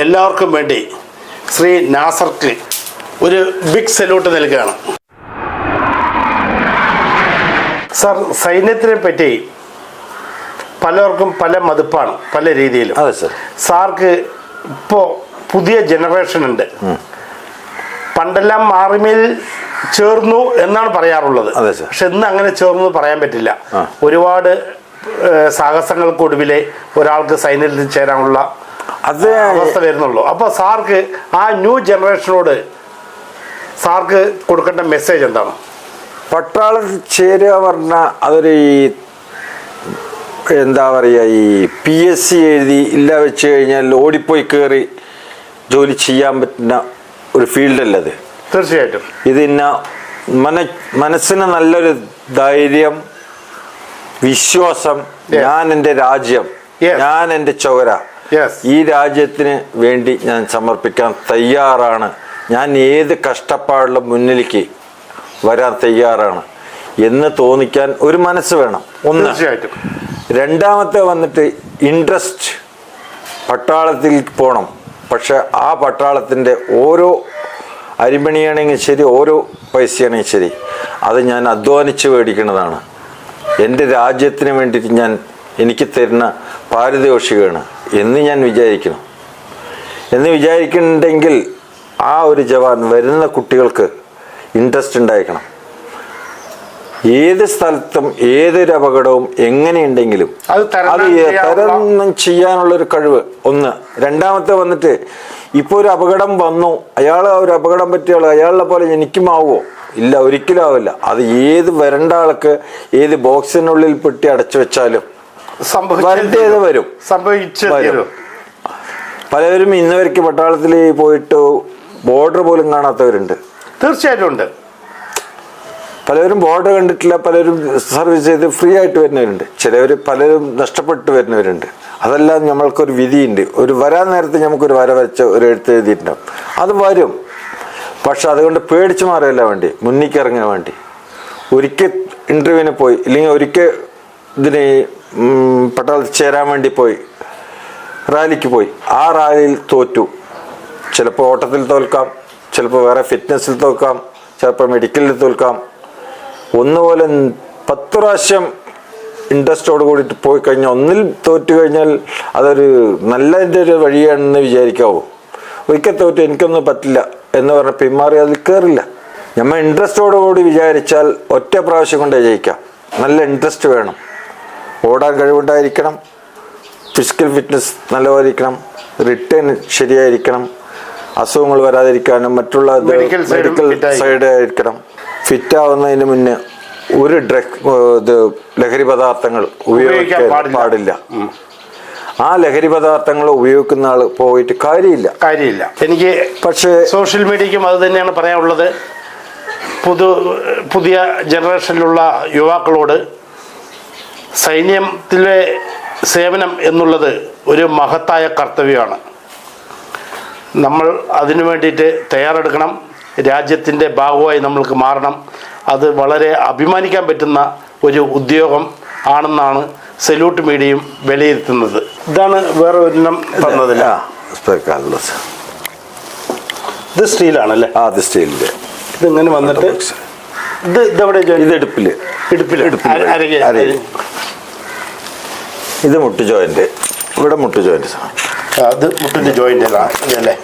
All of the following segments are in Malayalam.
എല്ലാവർക്കും വേണ്ടി ശ്രീ നാസർക്ക് ഒരു ബിഗ് സല്യൂട്ട് നൽകുകയാണ്. സർ സൈന്യത്തിനെ പറ്റി പലർക്കും പല മതിപ്പാണ് പല രീതിയിലും. അതെ സർ. സാർക്ക് ഇപ്പോൾ പുതിയ ജനറേഷൻ ഉണ്ട്. പണ്ടെല്ലാം ആർമിയിൽ ചേർന്നു എന്നാണ് പറയാറുള്ളത്. പക്ഷെ ഇന്ന് അങ്ങനെ ചേർന്നു പറയാൻ പറ്റില്ല. ഒരുപാട് സാഹസങ്ങൾക്കൊടുവിലെ ഒരാൾക്ക് സൈന്യത്തിൽ ചേരാനുള്ള അത് അവസ്ഥ വരുന്നുള്ളൂ. അപ്പോൾ സാർക്ക് ആ ന്യൂ ജനറേഷനോട് സാർക്ക് കൊടുക്കേണ്ട മെസ്സേജ് എന്താണ്? പട്ടാളത്തിൽ ചേരുക പറഞ്ഞാൽ അതൊരു ഈ എന്താ പറയുക ഈ പി എസ് സി എഴുതി ഇല്ല വെച്ച് കഴിഞ്ഞാൽ ഓടിപ്പോയി കയറി ജോലി ചെയ്യാൻ പറ്റുന്ന ഒരു ഫീൽഡല്ല അത്? തീർച്ചയായിട്ടും. ഇതിന്ന മന മനസ്സിന് നല്ലൊരു ധൈര്യം വിശ്വാസം ഞാൻ എന്റെ രാജ്യം ഞാൻ എന്റെ ചോര. ഈ രാജ്യത്തിന് വേണ്ടി ഞാൻ സമർപ്പിക്കാൻ തയ്യാറാണ്. ഞാൻ ഏത് കഷ്ടപ്പാടിലും മുന്നിലേക്ക് വരാൻ തയ്യാറാണ്. എന്ന് തോന്നിക്കാൻ ഒരു മനസ്സ് വേണം. ഒന്ന് രണ്ടാമത്തെ വന്നിട്ട് ഇൻട്രസ്റ്റ് പട്ടാളത്തിൽ പോകണം പക്ഷെ ആ പട്ടാളത്തിന്റെ ഓരോ അരിമണിയാണെങ്കിൽ ശരി ഓരോ പൈസയാണെങ്കിൽ ശരി അത് ഞാൻ അധ്വാനിച്ച് മേടിക്കുന്നതാണ്. എന്റെ രാജ്യത്തിന് വേണ്ടിയിട്ട് ഞാൻ എനിക്ക് തരുന്ന പാരിതോഷികമാണ്. എന്ന് ഞാൻ വിചാരിക്കണം എന്ന് വിചാരിക്കുന്നുണ്ടെങ്കിൽ ആ ഒരു ജവാൻ വരുന്ന കുട്ടികൾക്ക് ഇൻട്രസ്റ്റ് ഉണ്ടായിരിക്കണം. ഏത് സ്ഥലത്തും ഏതൊരു അപകടവും എങ്ങനെയുണ്ടെങ്കിലും അത് തരണം ചെയ്യാനുള്ളൊരു കഴിവ് ഒന്ന്. രണ്ടാമത്തെ വന്നിട്ട് ഇപ്പോൾ ഒരു അപകടം വന്നു. അയാൾ ആ ഒരു അപകടം പറ്റിയ ആൾ അയാളെ പോലെ എനിക്കും ആവുമോ ഇല്ല ഒരിക്കലും ആവില്ല. അത് ഏത് വരണ്ട ആൾക്ക് ഏത് ബോക്സിനുള്ളിൽ പെട്ടി അടച്ചു വെച്ചാലും വരണ്ടേത് വരും. സംഭവിച്ചു പലരും ഇന്ന് വരയ്ക്ക് പട്ടാളത്തിൽ പോയിട്ട് ബോർഡർ പോലും കാണാത്തവരുണ്ട്. തീർച്ചയായിട്ടും ഉണ്ട്. പലരും ബോർഡർ കണ്ടിട്ടില്ല പലരും സർവീസ് ചെയ്ത് ഫ്രീ ആയിട്ട് വരുന്നവരുണ്ട്. ചിലവർ പലരും നഷ്ടപ്പെട്ട് വരുന്നവരുണ്ട്. അതെല്ലാം നമ്മൾക്കൊരു വിധിയുണ്ട്. ഒരു വരാൻ നേരത്തെ നമുക്കൊരു വര വരച്ച ഒരു എഴുത്ത് എഴുതിയിട്ടുണ്ടാവും. അത് വരും. പക്ഷെ അതുകൊണ്ട് പേടിച്ചു മാറിയല്ല വേണ്ടി. മുന്നിക്കിറങ്ങാൻ വേണ്ടി. ഒരിക്കൽ ഇന്റർവ്യൂവിന് പോയി ഇല്ലെങ്കിൽ ഒരിക്കൽ ഇതിന് പട്ടാളത്തിൽ ചേരാൻ വേണ്ടി പോയി. റാലിക്ക് പോയി. ആ റാലിയിൽ തോറ്റു. ചിലപ്പോൾ ഓട്ടത്തിൽ തോൽക്കാം ചിലപ്പോൾ വേറെ ഫിറ്റ്നസ്സിൽ തോൽക്കാം ചിലപ്പോൾ മെഡിക്കലിൽ തോൽക്കാം. ഒന്നുപോലെ പത്ത് പ്രാവശ്യം ഇൻട്രസ്റ്റോട് കൂടിയിട്ട് പോയി കഴിഞ്ഞാൽ ഒന്നിൽ തോറ്റു കഴിഞ്ഞാൽ അതൊരു നല്ലതിന്റെ ഒരു വഴിയാണെന്ന് വിചാരിക്കാവൂ. ഒരിക്കൽ തോറ്റു എനിക്കൊന്നും പറ്റില്ല എന്ന് പറഞ്ഞ പിന്മാറി അതിൽ കയറില്ല. നമ്മൾ ഇൻട്രസ്റ്റോട് കൂടി വിചാരിച്ചാൽ ഒറ്റ പ്രാവശ്യം കൊണ്ടേ ജയിക്കാം. നല്ല ഇൻട്രസ്റ്റ് വേണം. ഓടാൻ കഴിവുണ്ടായിരിക്കണം. ഫിസിക്കൽ ഫിറ്റ്നസ് നല്ലതായിരിക്കണം. റിട്ടേൺ ശരിയായിരിക്കണം. അസുഖങ്ങൾ വരാതിരിക്കാനും മറ്റുള്ള മെഡിക്കൽ സൈഡ് ആയിരിക്കണം. ഫിറ്റ് ആവുന്നതിന് മുന്നേ ഒരു ഡ്രഗ് ഇത് ലഹരി പദാർത്ഥങ്ങൾ ഉപയോഗിക്കാൻ. പാടില്ല. ആ ലഹരി പദാർത്ഥങ്ങൾ ഉപയോഗിക്കുന്ന ആൾ പോയിട്ട് കാര്യമില്ല. കാര്യമില്ല. എനിക്ക് പക്ഷേ സോഷ്യൽ മീഡിയക്കും അത് തന്നെയാണ് പറയാനുള്ളത്. പുതു പുതിയ ജനറേഷനിലുള്ള യുവാക്കളോട് സൈന്യത്തിലെ സേവനം എന്നുള്ളത് ഒരു മഹത്തായ കർത്തവ്യമാണ്. നമ്മൾ അതിനു വേണ്ടിയിട്ട് തയ്യാറെടുക്കണം. രാജ്യത്തിന്റെ ഭാഗമായി നമ്മൾക്ക് മാറണം. അത് വളരെ അഭിമാനിക്കാൻ പറ്റുന്ന ഒരു ഉദ്യോഗം ആണെന്നാണ് സല്യൂട്ട് മീഡിയയും വിലയിരുത്തുന്നത്. ഇതാണ് വേറെ ഒരെണ്ണം. തന്നതില്ല. ഇത് സ്റ്റീലാണല്ലേ ആ അത് സ്റ്റീലിന്റെ. ഇതിങ്ങനെ വന്നിട്ട് ഇത് ഇതെവിടെ? ഇത് മുട്ട് ജോയിന്റ്. ഇവിടെ മുട്ട് ജോയിന്റ് അത് മുട്ടിന്റെ ജോയിന്റ് അല്ലേ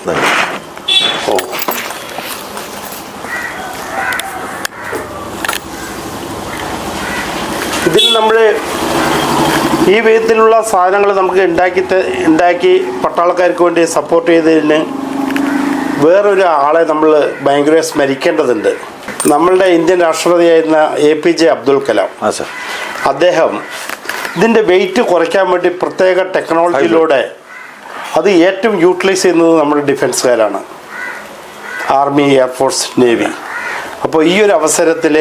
ഓ. ഇതിൽ നമ്മൾ ഈ വിധത്തിലുള്ള സാധനങ്ങൾ നമുക്ക് ഉണ്ടാക്കി ഉണ്ടാക്കി പട്ടാളക്കാർക്ക് വേണ്ടി സപ്പോർട്ട് ചെയ്തതിന് വേറൊരു ആളെ നമ്മൾ ഭയങ്കര സ്മരിക്കേണ്ടതുണ്ട്. നമ്മളുടെ Indian രാഷ്ട്രപതിയായിരുന്ന A P J Abdul Kalam. അദ്ദേഹം ഇതിന്റെ വെയിറ്റ് കുറയ്ക്കാൻ വേണ്ടി പ്രത്യേക ടെക്നോളജിയിലൂടെ അത് ഏറ്റവും യൂട്ടിലൈസ് ചെയ്യുന്നത് നമ്മുടെ ഡിഫൻസുകാരാണ് ആർമി എയർഫോഴ്സ് നേവി അപ്പോൾ ഈ ഒരു അവസരത്തിൽ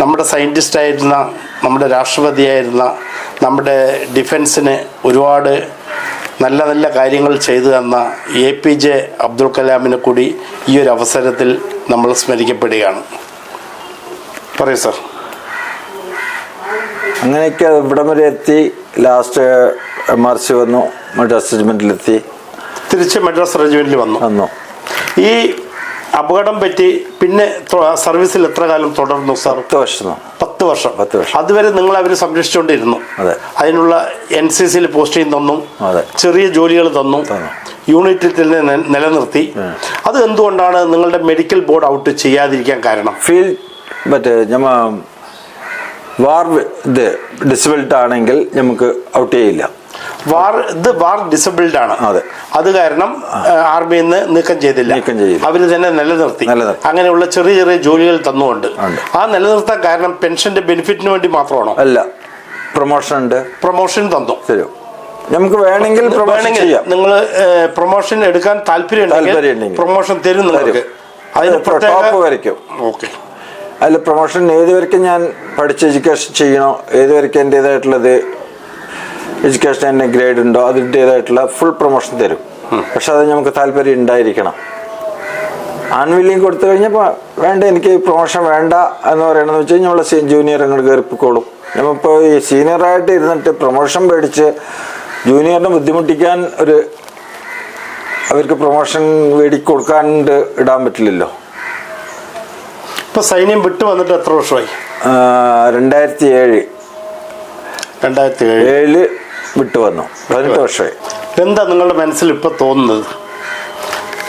നമ്മുടെ സയന്റിസ്റ്റ് ആയിരുന്ന നമ്മുടെ രാഷ്ട്രപതിയായിരുന്ന നമ്മുടെ ഡിഫൻസിന് ഒരുപാട് നല്ല നല്ല കാര്യങ്ങൾ ചെയ്തു തന്ന എ പി ജെ അബ്ദുൽ കലാമിനെ കൂടി ഈ ഒരു അവസരത്തിൽ നമ്മൾ സ്മരിക്കപ്പെടുകയാണ്. പറയൂ സാർ അങ്ങനെയൊക്കെ ഇവിടം വരെ എത്തി. ലാസ്റ്റ് എം ആർ സി വന്നു മദ്രാസ് റെജിമെന്റിലെത്തി തിരിച്ച് മദ്രാസ് റെജിമെന്റിൽ വന്നു. വന്നു. ഈ അപകടം പറ്റി പിന്നെ സർവീസിൽ എത്ര കാലം തുടർന്നു സാർ പത്ത് വർഷം. പത്ത് വർഷം. പത്ത് വർഷം. അതുവരെ നിങ്ങൾ അവർ സംരക്ഷിച്ചുകൊണ്ടിരുന്നു. അതെ. അതിനുള്ള എൻ സി സിയിൽ പോസ്റ്റിംഗ് തന്നു. അതെ. ചെറിയ ജോലികൾ തന്നു. യൂണിറ്റിൽ തന്നെ നിലനിർത്തി. അത് എന്തുകൊണ്ടാണ് നിങ്ങളുടെ മെഡിക്കൽ ബോർഡ് ഔട്ട് ചെയ്യാതിരിക്കാൻ കാരണം? ഫീൽ മറ്റേ ഞമ്മ വാർ ഇത് ഡിസബിൾഡ് ആണെങ്കിൽ നമുക്ക് ഔട്ട് ചെയ്യില്ല. വാർ ഇത് വാർ ഡിസബിൾഡ് ആണ്. അതെ. അത് കാരണം ആർമിയിൽ നിന്ന് നീക്കം ചെയ്തില്ല. നീക്കം ചെയ്തില്ല. അവർ തന്നെ നിലനിർത്തി. അങ്ങനെയുള്ള ചെറിയ ചെറിയ ജോലികൾ തന്നുകൊണ്ട്. ആ നിലനിർത്താൻ കാരണം പെൻഷന്റെ ബെനിഫിറ്റിന് വേണ്ടി മാത്രമാണോ? അല്ല. പ്രൊമോഷൻ ഉണ്ട്. പ്രൊമോഷൻ തന്നു. തരും നമുക്ക് വേണമെങ്കിൽ നിങ്ങൾ പ്രൊമോഷൻ എടുക്കാൻ താല്പര്യമുണ്ടെങ്കിൽ പ്രൊമോഷൻ തരും നിങ്ങൾക്ക് അതിന് ടോപ്പ് വരയ്ക്കും. ഓക്കെ. അതിൽ പ്രൊമോഷൻ ഏത് വരയ്ക്കും ഞാൻ പഠിച്ച എഡ്യൂക്കേഷൻ ചെയ്യണോ ഏത് വരയ്ക്കും എന്റെതായിട്ടുള്ളത് എഡ്യൂക്കേഷൻ എന്റെ ഗ്രേഡ് ഉണ്ടോ അതിന്റെതായിട്ടുള്ള ഫുൾ പ്രൊമോഷൻ തരും. പക്ഷെ അത് നമുക്ക് താല്പര്യം ഉണ്ടായിരിക്കണം. ആൺവില്ലിങ് കൊടുത്തു കഴിഞ്ഞപ്പോൾ വേണ്ട എനിക്ക് പ്രൊമോഷൻ വേണ്ട എന്ന് പറയണമെന്ന് വെച്ച് കഴിഞ്ഞാൽ നമ്മൾ ജൂനിയർ അങ്ങോട്ട് കയറിപ്പിക്കോളും നമ്മളിപ്പോൾ ഈ സീനിയറായിട്ട് ഇരുന്നിട്ട് പ്രൊമോഷൻ മേടിച്ച് ജൂനിയറിനെ ബുദ്ധിമുട്ടിക്കാൻ ഒരു അവർക്ക് പ്രൊമോഷൻ വേടിക്കൊടുക്കാണ്ട് ഇടാൻ പറ്റില്ലല്ലോ. ഇപ്പൊ സൈന്യം വിട്ടു വന്നിട്ട് എത്ര വർഷമായി? രണ്ടായിരത്തി ഏഴ് രണ്ടായിരത്തി ഏഴ് ഏഴിൽ വിട്ടു വന്നു. പതിനെട്ട് വർഷമായി. എന്താ നിങ്ങളുടെ മനസ്സിൽ ഇപ്പൊ തോന്നുന്നത്?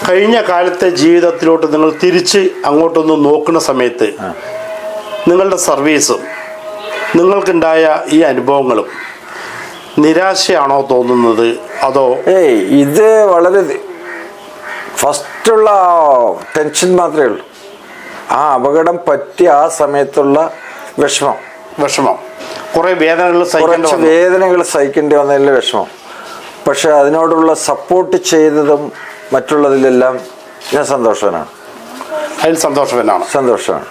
കഴിഞ്ഞ കാലത്തെ ജീവിതത്തിലോട്ട് നിങ്ങൾ തിരിച്ച് അങ്ങോട്ടൊന്ന് നോക്കുന്ന സമയത്ത് നിങ്ങളുടെ സർവീസും നിങ്ങൾക്കുണ്ടായ ഈ അനുഭവങ്ങളും നിരാശയാണോ തോന്നുന്നത്? അതോ ഏയ് ഇത് വളരെ ഫസ്റ്റുള്ള ടെൻഷൻ മാത്രമേ ഉള്ളൂ. ആ അപകടം പറ്റിയ ആ സമയത്തുള്ള വിഷമം. വിഷമം. കുറേ വേദനകൾ കുറച്ച് വേദനകൾ സഹിക്കേണ്ടി വന്നതിന്റെ വിഷമം. പക്ഷെ അതിനോടുള്ള സപ്പോർട്ട് ചെയ്തതും മറ്റുള്ളതിലെല്ലാം ഞാൻ സന്തോഷവാനാണ്. അതിൽ സന്തോഷവനാണ്. സന്തോഷമാണ്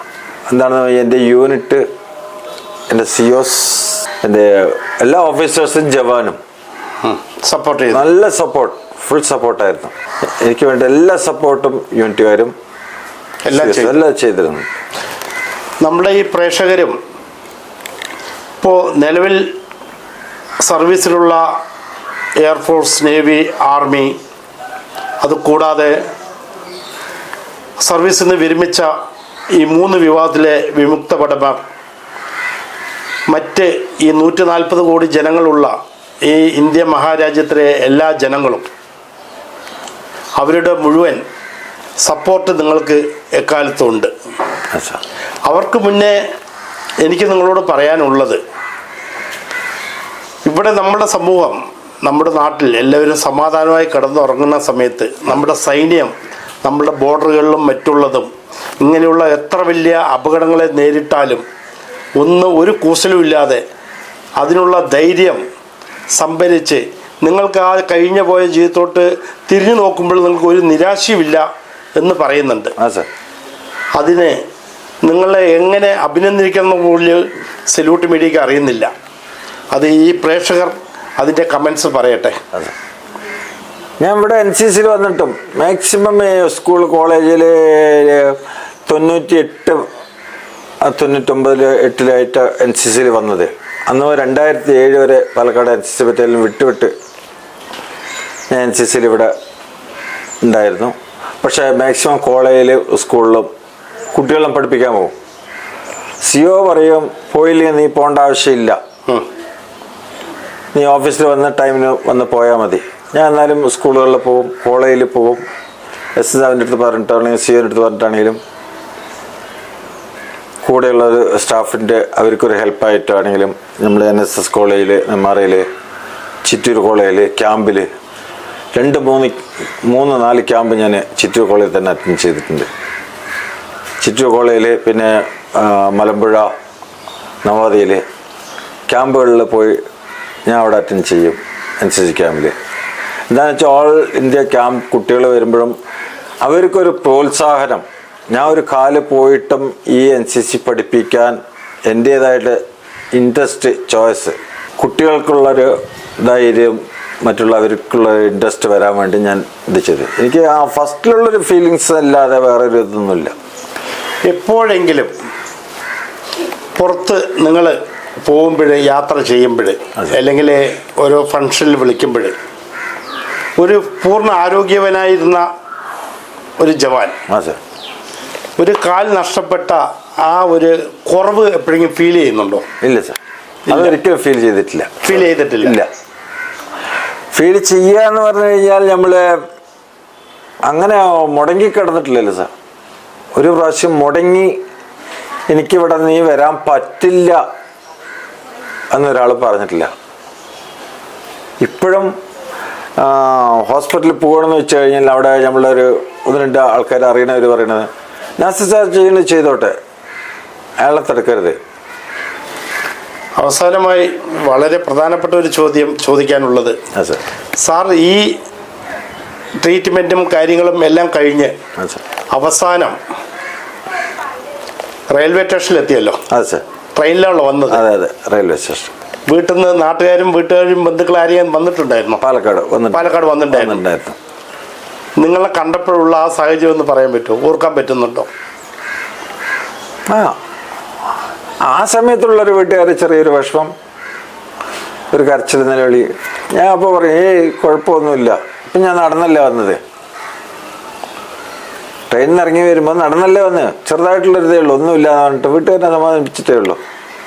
എന്താണ് എന്റെ യൂണിറ്റ് എന്റെ സിയോസ് എന്റെ എല്ലാ ഓഫീസേഴ്സും ജവാനും. സപ്പോർട്ട് ചെയ്തു. നല്ല സപ്പോർട്ട് ഫുൾ സപ്പോർട്ടായിരുന്നു എനിക്ക് വേണ്ട എല്ലാ സപ്പോർട്ടും യൂണിറ്റുകാരും എല്ലാം എല്ലാം ചെയ്തിരുന്നു. നമ്മുടെ ഈ പ്രേക്ഷകരും ഇപ്പോൾ നിലവിൽ സർവീസിലുള്ള എയർഫോഴ്സ് നേവി ആർമി അതുകൂടാതെ സർവീസിൽ നിന്ന് വിരമിച്ച ഈ മൂന്ന് വിഭാഗത്തിലെ വിമുക്ത ഭടന്മാർ മറ്റ് ഈ നൂറ്റി നാൽപ്പത് കോടി ജനങ്ങളുള്ള ഈ ഇന്ത്യ മഹാരാജ്യത്തിലെ എല്ലാ ജനങ്ങളും അവരുടെ മുഴുവൻ സപ്പോർട്ട് നിങ്ങൾക്ക് എക്കാലത്തും ഉണ്ട് അച്ഛാ. അവർക്ക് മുന്നേ എനിക്ക് നിങ്ങളോട് പറയാനുള്ളത് ഇവിടെ നമ്മുടെ സമൂഹം നമ്മുടെ നാട്ടിൽ എല്ലാവരും സമാധാനമായി കിടന്നുറങ്ങുന്ന സമയത്ത് നമ്മുടെ സൈന്യം നമ്മുടെ ബോർഡറുകളിലും മറ്റുള്ളതും ഇങ്ങനെയുള്ള എത്ര വലിയ അപകടങ്ങളെ നേരിട്ടാലും ഒന്ന് ഒരു കൂസലുമില്ലാതെ അതിനുള്ള ധൈര്യം സംഭരിച്ച് നിങ്ങൾക്ക് ആ കഴിഞ്ഞ പോയ ജീവിതത്തോട്ട് തിരിഞ്ഞു നോക്കുമ്പോൾ നിങ്ങൾക്ക് ഒരു നിരാശയുമില്ല എന്ന് പറയുന്നുണ്ട്. അതിന് നിങ്ങളെ എങ്ങനെ അഭിനന്ദിക്കണം പോലും സല്യൂട്ട് മീഡിയക്ക് അറിയുന്നില്ല. അത് ഈ പ്രേക്ഷകർ അതിന്റെ കമൻസ് പറയട്ടെ. ഞാൻ ഇവിടെ എൻ സി സിയിൽ വന്നിട്ടും മാക്സിമം സ്കൂൾ കോളേജിൽ തൊണ്ണൂറ്റി എട്ട് തൊണ്ണൂറ്റൊമ്പതിൽ എട്ടിലായിട്ട് എൻ സി സിയിൽ വന്നത്. അന്ന് രണ്ടായിരത്തി ഏഴ് വരെ Palakkad N C C battalion വിട്ടുവിട്ട് ഞാൻ എൻ സി സിയിൽ ഇവിടെ ഉണ്ടായിരുന്നു. പക്ഷേ മാക്സിമം കോളേജിൽ സ്കൂളിലും കുട്ടികളെ പഠിപ്പിക്കാൻ പോകും. സിഒ പറയും പോയില്ലെങ്കിൽ നീ പോകേണ്ട ആവശ്യമില്ല. നീ ഓഫീസിൽ വന്ന ടൈമിന് വന്ന് പോയാൽ മതി. ഞാൻ എന്നാലും സ്കൂളുകളിൽ പോവും കോളേജിൽ പോവും എസ് എസ് അവന്റെ അടുത്ത് പറഞ്ഞിട്ടാണെങ്കിലും സിഒന്റെ അടുത്ത് പറഞ്ഞിട്ടാണെങ്കിലും കൂടെയുള്ള ഒരു സ്റ്റാഫിന്റെ അവർക്കൊരു ഹെൽപ്പായിട്ടാണെങ്കിലും നമ്മൾ എൻ എസ് എസ് കോളേജിൽ നെമ്മാറയിൽ ചിറ്റൂർ കോളേജിൽ ക്യാമ്പിൽ രണ്ട് മൂന്ന് മൂന്ന് നാല് ക്യാമ്പ് ഞാൻ ചിറ്റൂർ കോളേജിൽ തന്നെ അറ്റൻഡ് ചെയ്തിട്ടുണ്ട്. ചിറ്റൂർ കോളേജിൽ പിന്നെ മലമ്പുഴ നവോദയയിൽ ക്യാമ്പുകളിൽ പോയി ഞാൻ അവിടെ അറ്റൻഡ് ചെയ്യും എൻ സി സി ക്യാമ്പിൽ എന്താണെന്ന് വെച്ചാൽ ഓൾ ഇന്ത്യ ക്യാമ്പ് കുട്ടികൾ വരുമ്പോഴും അവർക്കൊരു പ്രോത്സാഹനം ഞാൻ ഒരു കാൽ പോയിട്ടും ഈ എൻ സി സി പഠിപ്പിക്കാൻ എന്റേതായിട്ട് ഇൻട്രസ്റ്റ് ചോയ്സ് കുട്ടികൾക്കുള്ളൊരു ധൈര്യം മറ്റുള്ളവർക്കുള്ള ഇൻട്രസ്റ്റ് വരാൻ വേണ്ടി ഞാൻ ഇത് ചെയ്തു. എനിക്ക് ആ ഫസ്റ്റിലുള്ളൊരു ഫീലിങ്സ് അല്ലാതെ വേറെ ഒരു ഇതൊന്നുമില്ല. എപ്പോഴെങ്കിലും പുറത്ത് നിങ്ങൾ പോകുമ്പോൾ യാത്ര ചെയ്യുമ്പോൾ അല്ലെങ്കിൽ ഓരോ ഫംഗ്ഷനിൽ വിളിക്കുമ്പോൾ ഒരു പൂർണ ആരോഗ്യവനായിരുന്ന ഒരു ജവാൻ ആ സാർ ഒരു കാൽ നഷ്ടപ്പെട്ട ആ ഒരു കുറവ് എപ്പോഴെങ്കിലും ഫീൽ ചെയ്യുന്നുണ്ടോ? ഇല്ല സർ അതൊരിക്കലും ഫീൽ ചെയ്തിട്ടില്ല. ഫീൽ ചെയ്തിട്ടില്ല. ഇല്ല. ഫീൽ ചെയ്യുക ചെയ്യാന്ന് പറഞ്ഞു കഴിഞ്ഞാൽ നമ്മൾ അങ്ങനെ മുടങ്ങി കിടന്നിട്ടില്ലല്ലോ സാർ ഒരു പ്രാവശ്യം മുടങ്ങി എനിക്കിവിടെ നീ വരാൻ പറ്റില്ല എന്നൊരാൾ പറഞ്ഞിട്ടില്ല. ഇപ്പോഴും ഹോസ്പിറ്റലിൽ പോകണമെന്ന് വെച്ച് കഴിഞ്ഞാൽ അവിടെ നമ്മളൊരു ഒന്ന് രണ്ട് ആൾക്കാർ അറിയണവർ പറയണത് നാസി സാർ ചെയ്യുന്നത് ചെയ്തോട്ടെ. അയാളെ തടുക്കരുത്. അവസാനമായി വളരെ പ്രധാനപ്പെട്ട ഒരു ചോദ്യം ചോദിക്കാനുള്ളത്. സാർ. ഈ ട്രീറ്റ്മെന്റും കാര്യങ്ങളും എല്ലാം കഴിഞ്ഞ് അവസാനം റെയിൽവേ സ്റ്റേഷനിലെത്തിയല്ലോ? അതെ സാർ. ട്രെയിനിലാണല്ലോ വന്നത്. അതെ അതെ. Railway station. വീട്ടിൽ നിന്ന് നാട്ടുകാരും വീട്ടുകാരും ബന്ധുക്കളും ആരെയും വന്നിട്ടുണ്ടായിരുന്നു? പാലക്കാട് പാലക്കാട് വന്നിട്ടുണ്ടായിരുന്നു. നിങ്ങളെ കണ്ടപ്പോഴുള്ള ആ സാഹചര്യം എന്ന് പറയാൻ പറ്റുമോ? ഓർക്കാൻ പറ്റുന്നുണ്ടോ? ആ. ആ സമയത്തുള്ളൊരു വീട്ടുകാർ ചെറിയൊരു വിഷമം ഒരു കരച്ചിൽ നിലവിളി. ഞാൻ അപ്പോൾ പറയും ഏയ് കുഴപ്പമൊന്നുമില്ല. ഇപ്പം ഞാൻ നടന്നല്ലേ വന്നത്? ട്രെയിനിൽ ഇറങ്ങി വരുമ്പോൾ നടന്നല്ലേ വന്ന്. ചെറുതായിട്ടുള്ളൊരിതേ ഉള്ളൂ. ഒന്നുമില്ല എന്ന് പറഞ്ഞിട്ട് വീട്ടുകാരനെ സമാധാനിപ്പിച്ചിട്ടേ ഉള്ളൂ.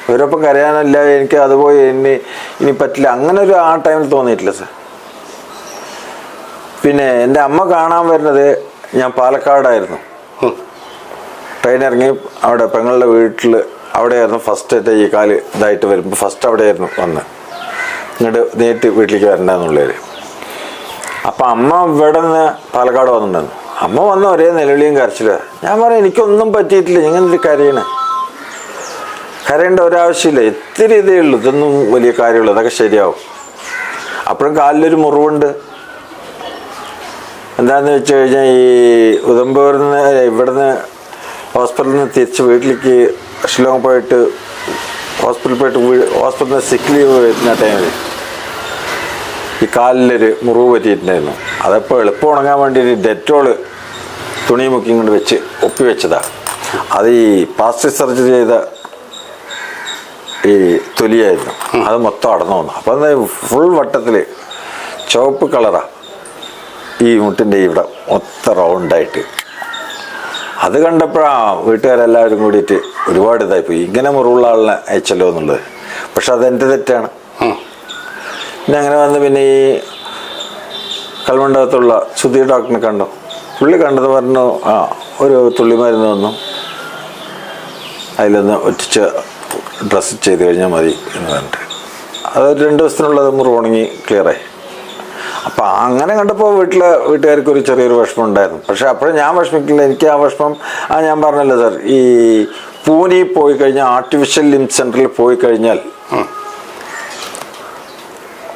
ഇവരൊപ്പം കരയാനല്ല എനിക്ക് അതുപോലെ ഇനി ഇനി പറ്റില്ല. അങ്ങനെ ഒരു ആ ടൈമിൽ തോന്നിയിട്ടില്ല സാർ. പിന്നെ എന്റെ അമ്മ കാണാൻ വരുന്നത് ഞാൻ പാലക്കാടായിരുന്നു. ട്രെയിൻ ഇറങ്ങി അവിടെ പെങ്ങളുടെ വീട്ടിൽ അവിടെയായിരുന്നു ഫസ്റ്റ് ഈ കാൽ ഇതായിട്ട് വരുമ്പോൾ ഫസ്റ്റ് അവിടെയായിരുന്നു വന്ന്. ഇങ്ങോട്ട് നേരിട്ട് വീട്ടിലേക്ക് വരണ്ടെന്നുള്ളവർ അപ്പം അമ്മ ഇവിടെ നിന്ന് പാലക്കാട് വന്നിട്ടുണ്ടായിരുന്നു. അമ്മ വന്ന ഒരേ നിലവിളിയും കരച്ചില്ല ഞാൻ പറയാം എനിക്കൊന്നും പറ്റിയിട്ടില്ല ഇങ്ങനെ കരയണ. കരയേണ്ട ഒരാവശ്യമില്ല ഇത്തിരി ഇതേ ഉള്ളൂ. ഇതൊന്നും വലിയ കാര്യമുള്ളൂ അതൊക്കെ ശരിയാവും. അപ്പോഴും കാലിലൊരു മുറിവുണ്ട്. എന്താന്ന് വെച്ച് കഴിഞ്ഞാൽ ഈ ഉദംപൂരിൽ നിന്ന് ഇവിടുന്ന് ഹോസ്പിറ്റലിൽ നിന്ന് തിരിച്ച് വീട്ടിലേക്ക് ഷിലോങ് പോയിട്ട് ഹോസ്പിറ്റലിൽ പോയിട്ട് ഹോസ്പിറ്റലിൽ നിന്ന് സിക്ക് ലീവ് വരുന്ന ടൈമിൽ ഈ കാലിലൊരു മുറിവ് പറ്റിയിട്ടുണ്ടായിരുന്നു. അതപ്പോൾ എളുപ്പം ഉണങ്ങാൻ വേണ്ടി ഒരു ഡെറ്റോൾ തുണി മുക്കി കൊണ്ട് വെച്ച് ഒപ്പി വെച്ചതാണ് അത് ഈ പ്ലാസ്റ്റിക് സർജറി ചെയ്ത ഈ തൊലിയായിരുന്നു. അത് മൊത്തം അടന്നു വന്നു അപ്പം ഫുൾ വട്ടത്തിൽ ചുവപ്പ് കളറാ. ഈ മുട്ടിന്റെ ഇവിടെ മൊത്തം റൗണ്ടായിട്ട് അത് കണ്ടപ്പോഴാ വീട്ടുകാരെല്ലാവരും കൂടിയിട്ട് ഒരുപാട് പോയി. ഇങ്ങനെ മുറിവുള്ള ആളിനെ അയച്ചല്ലോ എന്നുള്ളത്. പക്ഷെ അതെന്റെ തെറ്റാണ്. പിന്നെ അങ്ങനെ വന്ന് പിന്നെ ഈ കൽമണ്ഡപത്തുള്ള സുധീർ ഡോക്ടറിനെ കണ്ടു. പുള്ളി കണ്ടത് പറഞ്ഞു ആ ഒരു തുള്ളി മരുന്ന് വന്നു അതിലൊന്ന് ഒറ്റിച്ച് ഡ്രസ്സ് ചെയ്ത് കഴിഞ്ഞാൽ മതി എന്ന് പറഞ്ഞിട്ട്. അത് രണ്ട് ദിവസത്തിനുള്ളത് മുറിവ് ഉണങ്ങി ക്ലിയറായി അപ്പം അങ്ങനെ കണ്ടപ്പോൾ വീട്ടിലെ വീട്ടുകാർക്ക് ഒരു ചെറിയൊരു വിഷമം ഉണ്ടായിരുന്നു പക്ഷെ അപ്പോഴും ഞാൻ വിഷമിക്കില്ല. എനിക്ക് ആ വിഷമം ആ ഞാൻ പറഞ്ഞല്ലോ സാർ ഈ പൂനെ പോയി കഴിഞ്ഞാൽ ആർട്ടിഫിഷ്യൽ ലിം സെന്ററിൽ പോയി കഴിഞ്ഞാൽ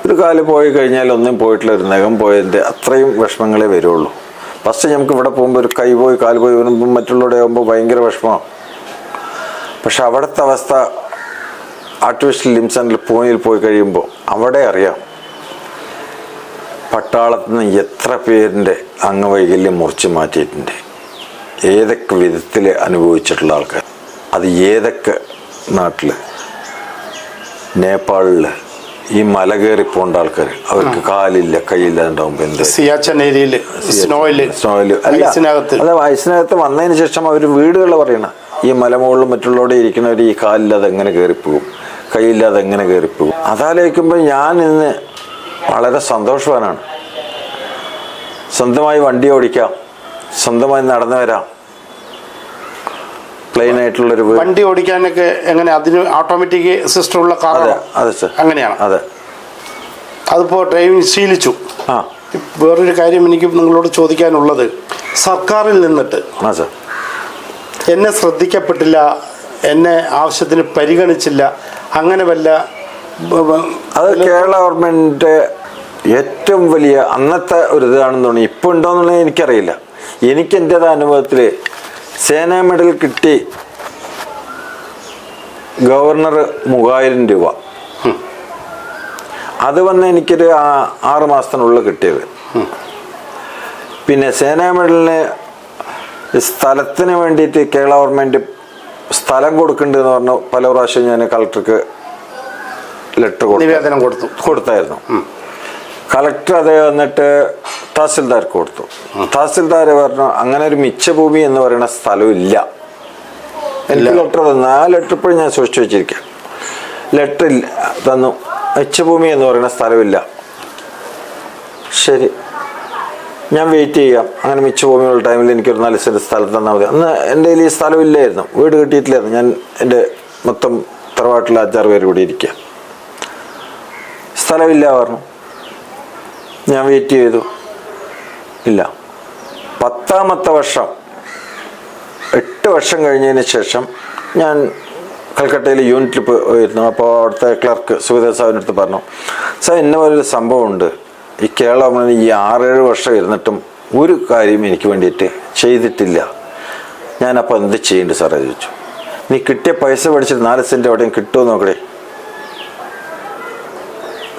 ഒരു കാൽ പോയി കഴിഞ്ഞാൽ ഒന്നും പോയിട്ടില്ല ഒരു നഖം പോയതിന്റെ അത്രയും വിഷമങ്ങളെ വരുള്ളൂ. ഫസ്റ്റ് നമുക്ക് ഇവിടെ പോകുമ്പോൾ ഒരു കൈ പോയി കാൽ പോയി വരുമ്പോൾ മറ്റുള്ളവരുടെ ആകുമ്പോൾ ഭയങ്കര വിഷമമാണ് പക്ഷെ അവിടുത്തെ അവസ്ഥ ആർട്ടിഫിഷ്യൽ ലിം സെന്ററിൽ പൂനെയിൽ പോയി കഴിയുമ്പോൾ അവിടെ അറിയാം. പട്ടാളത്തിൽ നിന്ന് എത്ര പേരിന്റെ അംഗവൈകല്യം മുറിച്ച് മാറ്റിയിട്ടുണ്ട്? ഏതൊക്കെ വിധത്തിൽ അനുഭവിച്ചിട്ടുള്ള ആൾക്കാർ? അത് ഏതൊക്കെ നാട്ടിൽ? നേപ്പാളിൽ ഈ മല കയറി പോകേണ്ട ആൾക്കാർ അവർക്ക് കാലില്ല കയ്യില്ല ഉണ്ടാകുമ്പോൾ എന്ത് സിയാച്ചൻ ഏരിയയിൽ സ്നോയിൽ സ്നോയിൽ. അല്ല വയസ്സിനകത്ത് ഐസിനകത്ത് വന്നതിന് ശേഷം അവർ വീടുകൾ പറയണ ഈ മലമുകളിലും മറ്റുള്ളവരുടെ ഇരിക്കുന്നവർ ഈ കാലില്ലാതെ എങ്ങനെ കയറിപ്പോകും? കൈയില്ലാതെ എങ്ങനെ കയറിപ്പോകും? അതാലോചിക്കുമ്പോൾ ഞാൻ ഇന്ന് വളരെ സന്തോഷവാനാണ്. സ്വന്തമായി വണ്ടി ഓടിക്കാം. സ്വന്തമായി നടന്നു വരാം. പ്ലെയിൻ ആയിട്ടുള്ള ഒരു വണ്ടി ഓടിക്കാനൊക്കെ എങ്ങനെ അതിന് ഓട്ടോമാറ്റിക് സിസ്റ്റം ഉള്ള കാർ അതെ സർ അങ്ങനെയാണ്? അതെ. അതിപ്പോ ഡ്രൈവിംഗ് ശീലിച്ചു. ആ. വേറൊരു കാര്യം എനിക്ക് നിങ്ങളോട് ചോദിക്കാനുള്ളത്. സർക്കാരിൽ നിന്നിട്ട് ആ സർ എന്നെ ശ്രദ്ധിക്കപ്പെട്ടില്ല എന്നെ ആവശ്യത്തിന് പരിഗണിച്ചില്ല അങ്ങനെ വല്ല അത് കേരള ഗവൺമെന്റ് ഏറ്റവും വലിയ അന്നത്തെ ഒരു ഇതാണെന്ന് തോന്നി ഇപ്പൊ ഉണ്ടോന്നുള്ളത് എനിക്കറിയില്ല. എനിക്ക് എന്റെ അനുഭവത്തിൽ സേനാ മെഡൽ കിട്ടി ഗവർണർ മൂവായിരം രൂപ. അത് വന്ന് എനിക്കൊരു ആറ് മാസത്തിനുള്ളിൽ കിട്ടിയത്. പിന്നെ സേനാ മെഡലിന് സ്ഥലത്തിന് വേണ്ടിയിട്ട് കേരള ഗവൺമെന്റ് സ്ഥലം കൊടുക്കേണ്ടതെന്ന് പറഞ്ഞു പല പ്രാവശ്യം ഞാൻ കളക്ടർക്ക് ലെറ്റർ കൊടുത്തു. നിവേദനം കൊടുത്തു. കൊടുത്തായിരുന്നു. കളക്ടർ അത് വന്നിട്ട് തഹസിൽദാർക്ക് കൊടുത്തു. തഹസിൽദാർ പറഞ്ഞു അങ്ങനെ ഒരു മിച്ചഭൂമി എന്ന് പറയുന്ന സ്ഥലമില്ല എനിക്ക് ലെറ്റർ തന്നു. ആ ലെറ്റർ ഇപ്പോഴും ഞാൻ സൂക്ഷിച്ചു വെച്ചിരിക്കാം ലെറ്റർ ഇല്ല തന്നു. മിച്ചഭൂമി എന്ന് പറയുന്ന സ്ഥലമില്ല ശരി. ഞാൻ വെയിറ്റ് ചെയ്യാം. അങ്ങനെ മിച്ചഭൂമിയുള്ള ടൈമിൽ എനിക്കൊരു നല്ല സെന്റ് സ്ഥലം തന്നാൽ മതി. അന്ന് എന്റെ കയ്യിൽ ഈ സ്ഥലമില്ലായിരുന്നു വീട് കിട്ടിയിട്ടില്ലായിരുന്നു. ഞാൻ എന്റെ മൊത്തം തറവാട്ടിൽ അഞ്ചാറ് പേര് കൂടി ഇരിക്കുക. സ്ഥലമില്ല പറഞ്ഞു. ഞാൻ വെയിറ്റ് ചെയ്തു. ഇല്ല. പത്താമത്തെ വർഷം എട്ട് വർഷം കഴിഞ്ഞതിന് ശേഷം ഞാൻ കൽക്കട്ടയിൽ യൂണിറ്റിൽ പോയിരുന്നു. അപ്പോൾ അവിടുത്തെ ക്ലർക്ക് സുഖദേവ് സാറിന്റെ അടുത്ത് പറഞ്ഞു സാർ ഇന്ന പോലൊരു സംഭവമുണ്ട്. ഈ കേരളം ഈ ആറേഴ് വർഷം ഇരുന്നിട്ടും ഒരു കാര്യം എനിക്ക് വേണ്ടിയിട്ട് ചെയ്തിട്ടില്ല. ഞാനപ്പോൾ എന്ത് ചെയ്യേണ്ടത് സാറേ ചോദിച്ചു. നീ കിട്ടിയ പൈസ പഠിച്ചിട്ട് നാല് സെന്റ് എവിടെയും കിട്ടുമോ നോക്കടേ.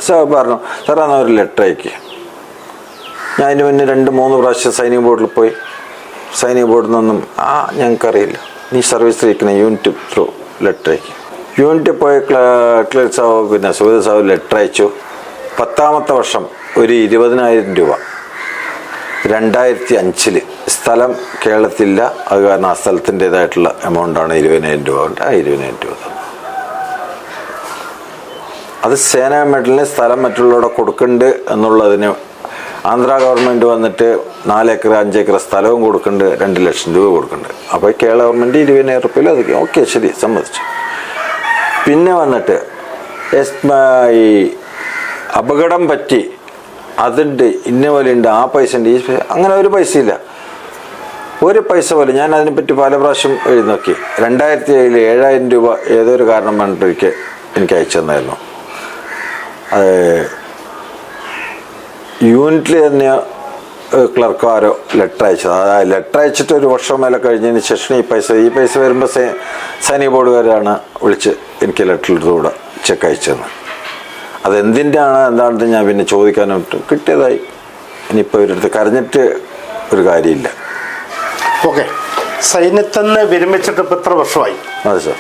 സാർ പറഞ്ഞു സാർ എന്നാൽ ഒരു ലെറ്റർ അയക്കുക ഞാൻ അതിന് മുന്നേ രണ്ട് മൂന്ന് പ്രാവശ്യം സൈനിക ബോർഡിൽ പോയി. സൈനിക ബോർഡിൽ നിന്നൊന്നും ആ ഞങ്ങൾക്കറിയില്ല. നീ സർവീസ് ഇരിക്കണ യൂണിറ്റ് ത്രൂ ലെറ്റർ അയക്കും. യൂണിറ്റ് പോയി ക്ലർക്ക് സാവ് പിന്നെ സുഹൃത്ത് സാവ് ലെറ്റർ അയച്ചു. പത്താമത്തെ വർഷം ഒരു ഇരുപതിനായിരം രൂപ. രണ്ടായിരത്തി അഞ്ചിൽ സ്ഥലം കേരളത്തിലില്ല. അത് കാരണം ആ സ്ഥലത്തിന്റെതായിട്ടുള്ള എമൗണ്ടാണ് ഇരുപതിനായിരം രൂപ. കൊണ്ട് ആ ഇരുപതിനായിരം രൂപ. അത് സേനാ മെഡലിന് സ്ഥലം മറ്റുള്ളവരുടെ കൊടുക്കുന്നുണ്ട് എന്നുള്ളതിന് ആന്ധ്ര ഗവൺമെന്റ് വന്നിട്ട് നാലേക്കർ അഞ്ചേക്കർ സ്ഥലവും കൊടുക്കുന്നുണ്ട് രണ്ട് ലക്ഷം രൂപ കൊടുക്കുന്നുണ്ട് അപ്പോൾ കേരള ഗവൺമെന്റ് ഇരുപതിനായിരം റുപ്യയിൽ അത് ഓക്കെ ശരി സമ്മതിച്ചു. പിന്നെ വന്നിട്ട് എസ് ഈ അപകടം പറ്റി. അതുണ്ട് ഇന്ന പോലെ ഉണ്ട് ആ പൈസ ഉണ്ട് ഈ അങ്ങനെ ഒരു പൈസ ഇല്ല. ഒരു പൈസ പോലും ഞാൻ അതിനെപ്പറ്റി പല പ്രാവശ്യം എഴുതി നോക്കി. രണ്ടായിരത്തി ഏഴിൽ ഏഴായിരം രൂപ ഏതൊരു കാരണം പറഞ്ഞിട്ട് എനിക്ക് അയച്ചു തന്നായിരുന്നു. യൂണിറ്റിൽ തന്നെ ക്ലർക്കാരോ ലെറ്റർ അയച്ചത്. അതായത് ലെറ്റർ അയച്ചിട്ട് ഒരു വർഷം മേലെ കഴിഞ്ഞതിന് ശേഷം ഈ പൈസ ഈ പൈസ വരുമ്പോൾ സേ സൈനിക ബോർഡുകാരാണ് വിളിച്ച് എനിക്ക് ലെറ്ററിലൂടെ ചെക്ക് അയച്ചത്. അതെന്തിന്റെ ആണ് എന്താണെന്ന് ഞാൻ പിന്നെ ചോദിക്കാനായിട്ട് കിട്ടിയതായി. ഇനിയിപ്പോൾ ഇവരടുത്ത് കരഞ്ഞിട്ട് ഒരു കാര്യമില്ല. ഓക്കെ. സൈന്യത്തിൽ നിന്ന് വിരമിച്ചിട്ട് ഇപ്പോൾ എത്ര വർഷമായി? അതെ സാർ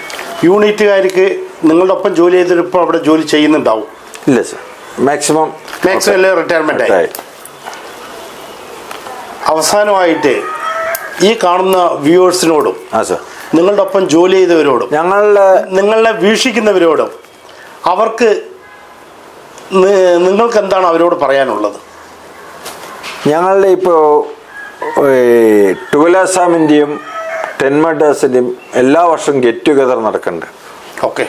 യൂണിറ്റുകാർക്ക് നിങ്ങളുടെ ഒപ്പം ജോലി ചെയ്തിട്ട് ഇപ്പോൾ അവിടെ ജോലി ചെയ്യുന്നുണ്ടാവും. ഇല്ല സർ. മാക്സിമം മാക്സിമം എല്ലാം റിട്ടയർമെന്റ് ആയി. അവസാനമായിട്ട് ഈ കാണുന്ന വ്യൂവേഴ്സിനോടും ആ സാർ. നിങ്ങളുടെ ഒപ്പം ജോലി ചെയ്തവരോടും ഞങ്ങളുടെ നിങ്ങളെ വീക്ഷിക്കുന്നവരോടും അവർക്ക് നിങ്ങൾക്ക് എന്താണ് അവരോട് പറയാനുള്ളത്? ഞങ്ങളുടെ ഇപ്പോൾ ടുവലാസാമിന്റെയും ടെൻമഡേഴ്സിന്റെയും എല്ലാ വർഷവും ഗെറ്റ് ടുഗദർ നടക്കുന്നുണ്ട്. ഓക്കെ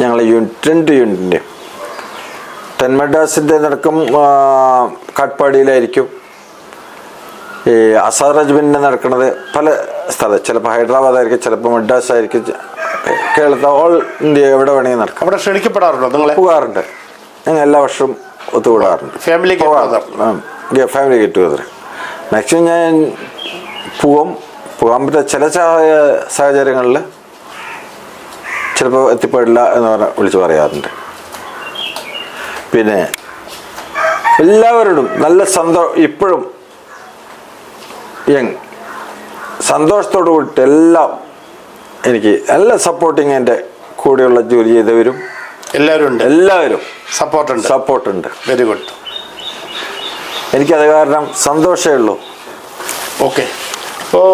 ഞങ്ങളുടെ യൂണിറ്റ് രണ്ട് യൂണിറ്റിന്റെയും ടെൻമഡേഴ്സിന്റെ നടക്കും ആ, കാട്ട്പാടിയിലായിരിക്കും ഈ അസാർ റജ്മിന്റെ നടക്കുന്നത് പല സ്ഥലം ചിലപ്പോൾ ഹൈദരാബാദ് ആയിരിക്കും ചിലപ്പോൾ മദ്രാസ് ആയിരിക്കും കേരളത്തിൽ ഓൾ ഇന്ത്യ എവിടെ വേണമെങ്കിൽ നടക്കും. അവിടെ ക്ഷണിക്കപ്പെടാറുണ്ടോ നിങ്ങൾ പോകാറുണ്ട്. ഞങ്ങൾ എല്ലാ വർഷവും ഒത്തുകൂടാറുണ്ട്. Family family get together maximum ഞാൻ പോവും. പോകാൻ പറ്റുന്ന ചില സാഹ- സാഹചര്യങ്ങളിൽ ചിലപ്പോൾ എത്തിപ്പെടില്ല എന്ന് പറഞ്ഞാൽ വിളിച്ച് പറയാറുണ്ട്. പിന്നെ എല്ലാവരോടും നല്ല സന്തോ ഇപ്പോഴും യങ് സന്തോഷത്തോടു കൂടിയിട്ട് എല്ലാം എനിക്ക് നല്ല സപ്പോർട്ടിങ് എന്റെ കൂടെയുള്ള ജോലി ചെയ്തവരും എല്ലാവരും ഉണ്ട്. എല്ലാവരും സപ്പോർട്ടുണ്ട്. സപ്പോർട്ടുണ്ട്. വെരി ഗുഡ് എനിക്കത് കാരണം സന്തോഷമേ ഉള്ളൂ. ഓക്കെ അപ്പോൾ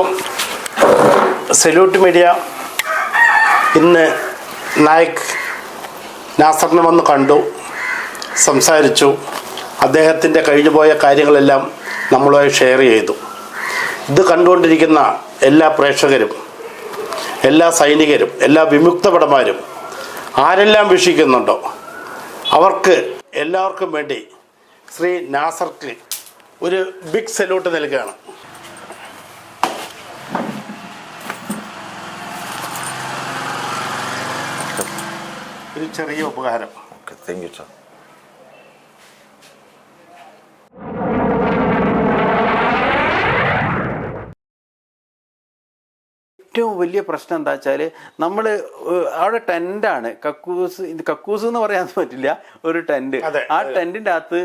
സെല്യൂട്ട് മീഡിയ ഇന്ന് നായക് നാസറിനെ വന്ന് കണ്ടു. സംസാരിച്ചു. അദ്ദേഹത്തിന്റെ കഴിഞ്ഞുപോയ കാര്യങ്ങളെല്ലാം നമ്മളുമായി ഷെയർ ചെയ്തു. ഇത് കണ്ടുകൊണ്ടിരിക്കുന്ന എല്ലാ പ്രേക്ഷകരും എല്ലാ സൈനികരും എല്ലാ വിമുക്ത ഭടന്മാരും ആരെല്ലാം വീക്ഷിക്കുന്നുണ്ടോ അവർക്ക് എല്ലാവർക്കും വേണ്ടി ശ്രീ നാസർക്ക് ഒരു ബിഗ് സല്യൂട്ട് നൽകുകയാണ്. ഒരു ചെറിയ ഉപകാരം. താങ്ക് യു സാർ ഏറ്റവും വലിയ പ്രശ്നം എന്താ വെച്ചാൽ നമ്മൾ അവിടെ ടെന്റാണ് കക്കൂസ് കക്കൂസ് എന്ന് പറയാൻ പറ്റില്ല. ഒരു ടെന്റ് ആ ടെന്റിന്റെ അകത്ത്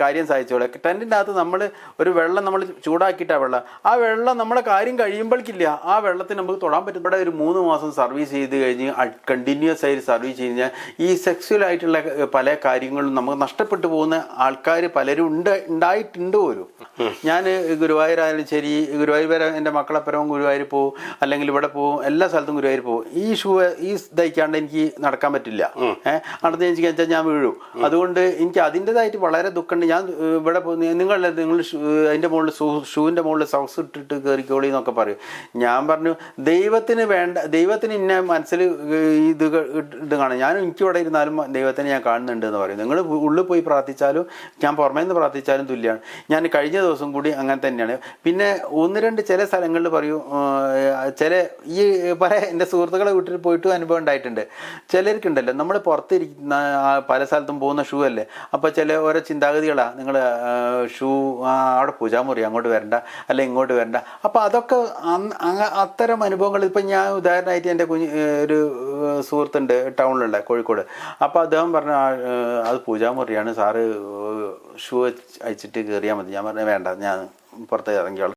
കാര്യം സാധിച്ചോളെ ടെന്റിന്റെ അകത്ത് നമ്മൾ ഒരു വെള്ളം നമ്മൾ ചൂടാക്കിയിട്ടാ വെള്ളം. ആ വെള്ളം നമ്മളെ കാര്യം കഴിയുമ്പോഴേക്കില്ല ആ വെള്ളത്തിന് നമുക്ക് തൊടാൻ പറ്റും. ഇവിടെ ഒരു മൂന്ന് മാസം സർവീസ് ചെയ്ത് കഴിഞ്ഞ് കണ്ടിന്യൂസ് ആയി സർവീസ് ചെയ്ത് കഴിഞ്ഞാൽ ഈ സെക്സ്വൽ ആയിട്ടുള്ള പല കാര്യങ്ങളും നമുക്ക് നഷ്ടപ്പെട്ടു പോകുന്ന ആൾക്കാർ പലരും ഉണ്ട് ഉണ്ടായിട്ടുണ്ട് പോലും. ഞാൻ ഗുരുവായൂരായാലും ശരി ഗുരുവായൂർ വരെ എന്റെ മക്കളപ്പുറവും ഗുരുവായൂർ പോകും അല്ലെങ്കിൽ ഇവിടെ പോകും എല്ലാ സ്ഥലത്തും ഗുരുവായൂർ പോകും. ഈ ഷൂ ഈ ധരിക്കാണ്ട് എനിക്ക് നടക്കാൻ പറ്റില്ല. ഏഹ് അടുത്ത് എനിക്ക് വെച്ചാൽ ഞാൻ വീഴും. അതുകൊണ്ട് എനിക്ക് അതിന്റെതായിട്ട് വളരെ ദുഃഖമുണ്ട്. ഞാൻ ഇവിടെ നിങ്ങൾ നിങ്ങൾ അതിന്റെ മുകളിൽ ഷൂവിന്റെ മുകളിൽ സോക്സ് ഇട്ടിട്ട് കയറിക്കോളി എന്നൊക്കെ പറയും. ഞാൻ പറഞ്ഞു ദൈവത്തിന് വേണ്ട ദൈവത്തിന് ഇന്ന മനസ്സിൽ ഇത് ഇത് കാണാം. ഞാൻ എനിക്ക് ഇവിടെ ഇരുന്നാലും ദൈവത്തിനെ ഞാൻ കാണുന്നുണ്ട് എന്ന് പറയും. നിങ്ങൾ ഉള്ളിൽ പോയി പ്രാർത്ഥിച്ചാലും ഞാൻ പുറമേ നിന്ന് പ്രാർത്ഥിച്ചാലും തുല്യമാണ് ഞാൻ കഴിഞ്ഞ ദിവസം കൂടി അങ്ങനെ തന്നെയാണ്. പിന്നെ ഒന്ന് രണ്ട് ചില സ്ഥലങ്ങളിൽ പറയൂ ചില ഈ പല എന്റെ സുഹൃത്തുക്കളെ വീട്ടിൽ പോയിട്ട് അനുഭവം ഉണ്ടായിട്ടുണ്ട്. ചിലർക്കുണ്ടല്ലോ നമ്മൾ പുറത്തിരിക്കുന്ന പല സ്ഥലത്തും പോകുന്ന ഷൂ അല്ലേ? അപ്പോൾ ചില ഓരോ ചിന്താഗതികളാണ് നിങ്ങൾ ഷൂ അവിടെ പൂജാമുറി അങ്ങോട്ട് വരണ്ട അല്ലെ ഇങ്ങോട്ട് വരണ്ട. അപ്പോൾ അതൊക്കെ അത്തരം അനുഭവങ്ങൾ ഇപ്പം ഞാൻ ഉദാഹരണമായിട്ട് എന്റെ കുഞ്ഞ് ഒരു സുഹൃത്തുണ്ട് ടൗണിലുള്ള കോഴിക്കോട്. അപ്പോൾ അദ്ദേഹം പറഞ്ഞു "ആ, ഏഹ്, അത് പൂജാമുറിയാണ് സാറ് ഷൂ അയച്ചിട്ട് കയറിയാൽ മതി. ഞാൻ പറഞ്ഞു വേണ്ട ഞാൻ പുറത്ത് ഇറങ്ങിയോളാം